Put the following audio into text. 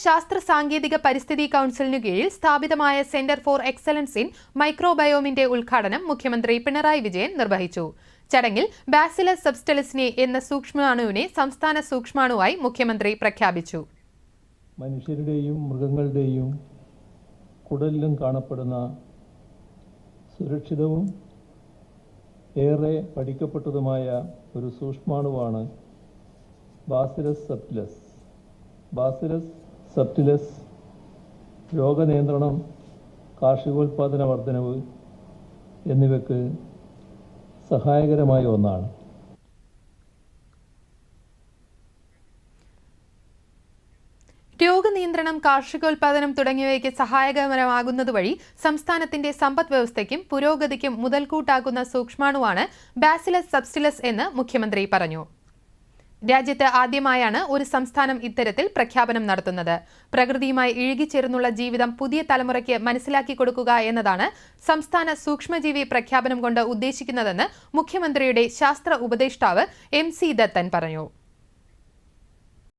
ശാസ്ത്ര സാങ്കേതിക പരിസ്ഥിതി കൗൺസിലിനു കീഴിൽ സ്ഥാപിതമായ സെന്റർ ഫോർ എക്സലൻസ് ഇൻ മൈക്രോബയോമിന്റെ ഉദ്ഘാടനം മുഖ്യമന്ത്രി പിണറായി വിജയൻ നിർവഹിച്ചു. ചടങ്ങിൽ ബാസിലസ് സബ്സ്റ്റലിസിനെ എന്ന സൂക്ഷ്മാണുവിനെ സംസ്ഥാന സൂക്ഷ്മാണുവായി മുഖ്യമന്ത്രി പ്രഖ്യാപിച്ചു. മനുഷ്യരുടെയും മൃഗങ്ങളുടെയും കുടലിലും കാണപ്പെടുന്ന സുരക്ഷിതവും ഏറെ പഠിക്കപ്പെട്ടതുമായ ഒരു സൂക്ഷ്മാണുവാണ് ബാസിലസ് സബ്റ്റിലസ് ബാസിലസ് സപ്റ്റിലസ് രോഗനിയന്ത്രണം കാർഷികോൽപാദന വർധനവ് എന്നിവയ്ക്ക് സഹായകരമായ ഒന്നാണ്. രോഗനിയന്ത്രണം കാർഷികോൽപാദനം തുടങ്ങിയവയ്ക്ക് സഹായകരമാകുന്നതുവഴി സംസ്ഥാനത്തിന്റെ സമ്പദ് വ്യവസ്ഥയ്ക്കും പുരോഗതിക്കും മുതൽക്കൂട്ടാക്കുന്ന സൂക്ഷ്മാണുവാണ് ബാസിലസ് സബ്സ്റ്റിലസ് എന്ന് മുഖ്യമന്ത്രി പറഞ്ഞു. രാജ്യത്ത് ആദ്യമായാണ് ഒരു സംസ്ഥാനം ഇത്തരത്തിൽ പ്രഖ്യാപനം നടത്തുന്നത്. പ്രകൃതിയുമായി ഇഴുകിച്ചേർന്നുള്ള ജീവിതം പുതിയ തലമുറയ്ക്ക് മനസ്സിലാക്കി കൊടുക്കുക എന്നതാണ് സംസ്ഥാന സൂക്ഷ്മജീവി പ്രഖ്യാപനം കൊണ്ട് ഉദ്ദേശിക്കുന്നതെന്ന് മുഖ്യമന്ത്രിയുടെ ശാസ്ത്ര ഉപദേഷ്ടാവ് എം സി ദത്തൻ പറഞ്ഞു.